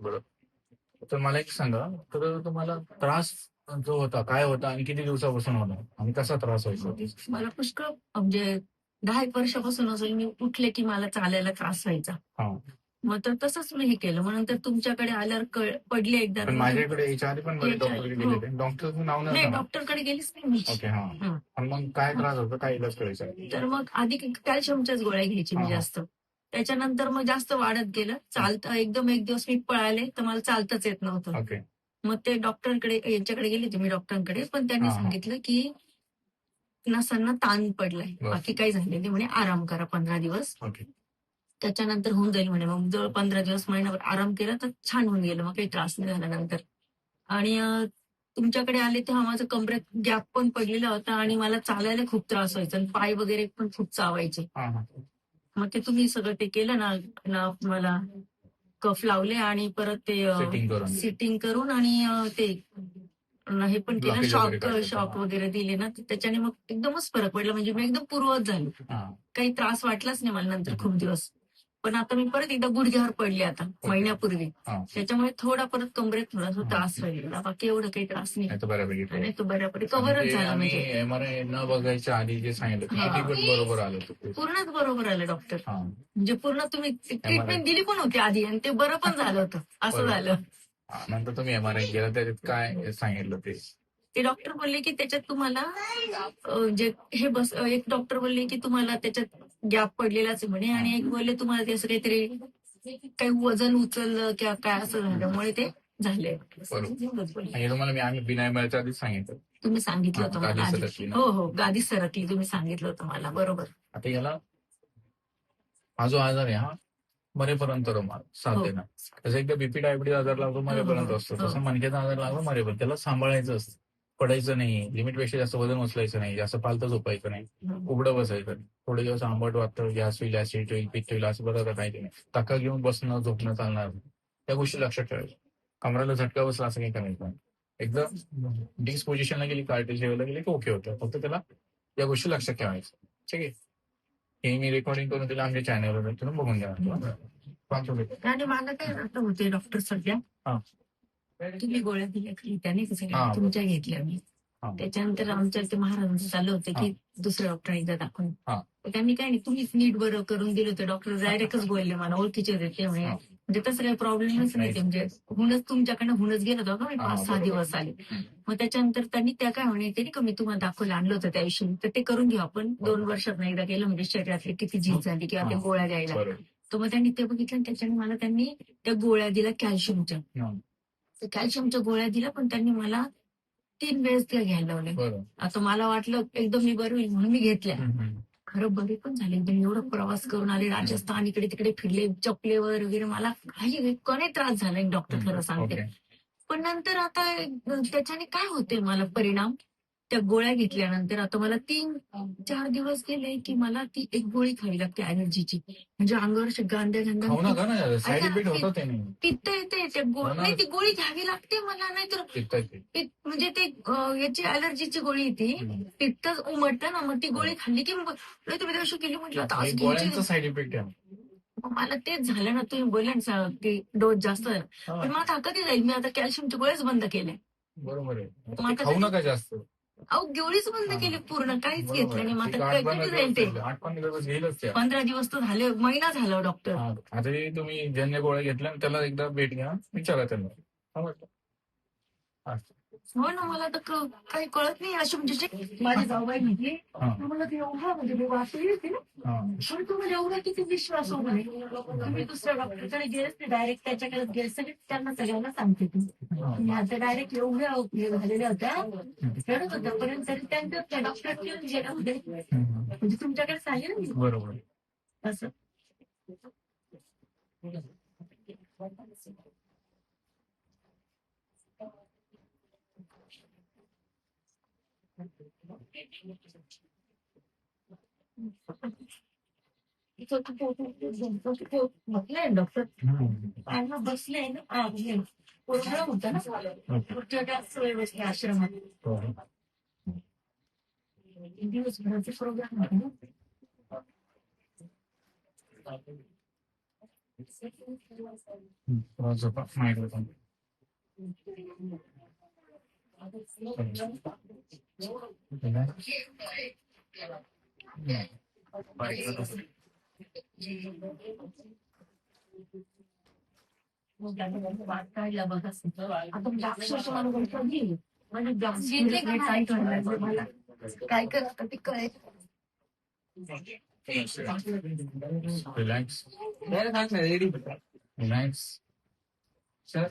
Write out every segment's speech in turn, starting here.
बरं. तर मला एक सांगा तर तुम्हाला त्रास जो होता काय होता आणि किती दिवसापासून होता आणि कसा त्रास व्हायचा? मला पुष्कळ म्हणजे दहा एक वर्षापासून असेल मी उठले की मला चालायला त्रास व्हायचा. हा. मग तर तसंच मी हे केलं. मग नंतर तुमच्याकडे आल्यावर पडले एकदा माझ्याकडे नाव नाही. डॉक्टरकडे गेलीच नाही मी. हा. हा. मग काय त्रास होतो? काय इलाज करायचा? तर मग आधी कॅल्शियमच्याच गोळ्या घ्यायची मी हा, हा. जास्त. त्याच्यानंतर मग जास्त वाढत गेलं. चालतं एकदम एक दिवस मी पळाले तर मला चालताच येत नव्हतं. ओके. मग ते डॉक्टरांकडे यांच्याकडे गेले होते मी डॉक्टरांकडे. पण त्यांनी हा, हा. सांगितलं की नसांना ताण पडलाय. बरं. बाकी काही झाले नाही. म्हणे आराम करा पंधरा दिवस. ओके. त्याच्यानंतर होऊन जाईल म्हणे. मग जवळ पंधरा दिवस महिनाभर आराम केला तर छान होऊन गेलं. मग काही त्रास नाही झाला नंतर. आणि अं, तुमच्याकडे आले तेव्हा माझं कमरेत गॅप पण पडलेला होता आणि मला चालायला खूप त्रास व्हायचा. आणि पाय वगैरे पण खूप चावायचे. हा हा. मग ते तुम्ही सगळं ते केलं ना ना मला कफ लावले आणि परत ते सेटिंग करून सिटिंग करून आणि अं, ते हे पण केलं Blockage वगैरे शॉक काढलं. शॉक वगैरे दिले ना तर त्याच्याने मग एकदमच फरक पडला. म्हणजे मी एकदम पूर्वत झाली. हा. काही त्रास वाटलाच नाही मला नंतर खूप दिवस. पण आता मी परत एकदा गुडघ्यावर पडले आता महिन्यापूर्वी. त्याच्यामुळे थोडा परत कमरेत थोडासा त्रास राहिलेला बाकी एवढं काही त्रास नाही. आणि तो बऱ्यापैकी कव्हरच झाला म्हणजे. एम आर आय न बघायच्या आधी जे सांगितलं बरोबर आलं. पूर्णच बरोबर आलं डॉक्टर. म्हणजे पूर्ण तुम्ही ट्रीटमेंट दिली पण होती आधी आणि ते बरं पण झालं होतं. असं. झालं. नंतर तुम्ही एम आर आय गेला त्याच्यात काय सांगितलं ते? ते डॉक्टर बोलले की त्याच्यात तुम्हाला जे हे बस एक डॉक्टर बोलले की तुम्हाला त्याच्यात गॅप पडलेलाच म्हणे. आणि एक बोलले तुम्हाला ते असं काहीतरी काही वजन उचललं किंवा काय असं झाल्यामुळे ते झाले. आणि तुम्हाला मी आम्ही बिना आधीच सांगितलं. तुम्ही सांगितलं होतं हा, मला गादी आधी. सरकली ना. हो हो गादी सरकली तुम्ही सांगितलं होतं मला बरोबर. आता याला हा जो आजार आहे हा मरेपर्यंत रुमाल साथ हो. देणार जसं एकदा बीपी डायबिटीज आजार लागतो मरेपर्यंत असतो. हो. तसं मणक्याचा आजार लागतो मरेपर्यंत. त्याला सांभाळायचं असतं. पडायचं नाही. लिमिटपेक्षा जास्त वजन उचलायचं नाही. जास्त पालतं झोपायचं नाही. उघडं बसायचं नाही. थोडे दिवस आंबट वाटतं गॅस होईल ऍसिड होईल पित्त होईल असं बरं काही टका घेऊन बसणं झोपणं चालणार त्या गोष्टी लक्षात ठेवायच्या. कमराला झटका बसला असं काही करायचं नाही. एकदा डिस पोझिशनला गेली कार्टेज लेवलला गेली की ओके होतं. फक्त त्याला या गोष्टी लक्षात ठेवायच्या. ठीक आहे? हे मी रेकॉर्डिंग करून तिला आमच्या चॅनलवर तुम्ही बघून घ्या. आणि मला काय होते डॉक्टर सध्या? हा. तुम्ही गोळ्या दिल्या त्याने. तुमच्या घेतल्या मी. त्याच्यानंतर आमच्या ते महाराजांचं होतं की दुसऱ्या डॉक्टर एकदा दाखवून. त्यांनी काय नाही तुम्हीच नीट बरं करून दिलं होतं. डॉक्टर डायरेक्टच बोलले मला ओळखीचे होते ते म्हणे. म्हणजे तसं काही प्रॉब्लेमच नाही ते म्हणजे हुनच तुमच्याकडनं हुनच गेलं होतं का मी पाच सहा. दिवस आले. मग त्याच्यानंतर त्यांनी त्या काय म्हणे ते नाही का मी तुम्हाला दाखवलं आणलं होतं त्या दिवशी तर ते करून घेऊ आपण. दोन वर्षात एकदा केलं म्हणजे शरीरातली किती झीज झाली किंवा ते हा. गोळ्या द्यायला. तर मग त्यांनी ते बघितलं आणि त्याच्याने मला त्यांनी त्या गोळ्या दिल्या कॅल्शियमच्या. कॅल्शियमच्या गोळ्या दिल्या पण त्यांनी मला तीन वेळेस त्या घ्यायला लावल्या. आता मला वाटलं एकदम मी बरं होईल म्हणून मी घेतल्या. खरं बरे पण झाले. एकदम एवढं प्रवास करून आले राजस्थान इकडे तिकडे फिरले चपलेवर वगैरे मला काही कोणी त्रास झाला डॉक्टर खरं सांगते. पण नंतर आता त्याच्याने काय होते मला परिणाम? त्या गोळ्या घेतल्यानंतर आता मला तीन चार दिवस गेले की मला ती एक गोळी खावी लागते एनर्जीची म्हणजे अंगावर अशा गांध्या गांध्या पित्त येते त्या हो. नाही ती गोळी घ्यावी लागते मला नाहीतर. पित्त- म्हणजे ते याची अलर्जीची गोळी ती. हम्म. पित्तच उमटतं ना मग ती गोळी खाल्ली की तुम्ही दिवशी केली म्हटलं आता हे साईड इफेक्ट आहे. मला तेच झालं ना तुम्ही बोलले ना की डोस जास्त. पण हा, मग आता कधी जाईल? मी आता कॅल्शियमच्या गोळ्याच बंद केल्या. बरोबर आहे. ते- जास्त. अहो गोळीच बंद. केली पूर्ण. काहीच घेतलं नाही. पंधरा कधी जाईल ते आठ पंधरा दिवस पंधरा तर झाले महिना झाला डॉक्टर हा, आता हे तुम्ही ज्यांनी गोळ्या घेतल्या ना, त्याला एकदा भेट घ्या. विचारा त्यांना. समजलं? हा. हो ना मला तर क- काही कळत नाही अशी म्हणजे जे- माझी जाऊबाई म्हटली हा, मला ते एवढा म्हणजे मी वाचली होती ना हा. पण तुम्हाला एवढा किती विश्वास हो म्हणे तुम्ही दुसऱ्या डॉक्टरकडे गेलेच नाही डायरेक्ट त्याच्याकडे गेले सगळे त्यांना सगळ्यांना सांगते तुम्ही हा. मी आता डायरेक्ट एवढ्या हे झालेल्या होत्या रडत होत्या पर्यंत तरी त्यांच्या त्या डॉक्टर घेऊन गेल्या होते हम्म. म्हणजे तुमच्याकडे सांगेल मी बरोबर असं डॉक्टर हम्म. आणि बसले ना हा, हे प्रोग्राम होता ना ओके. पुढच्या जास्त वेळ बसले आश्रमात हो. दिवसभराचे प्रोग्राम होते ना हम्म. काय काय करत ते कळेल रिलॅक्स रिलॅक्स सर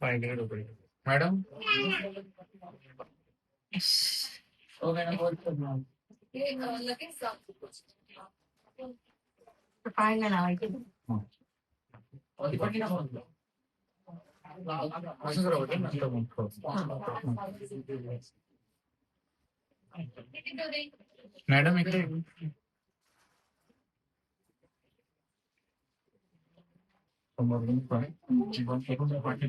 पाय मॅडम मॅडम लावायचे हो, इकडे. जीवन करून पाठी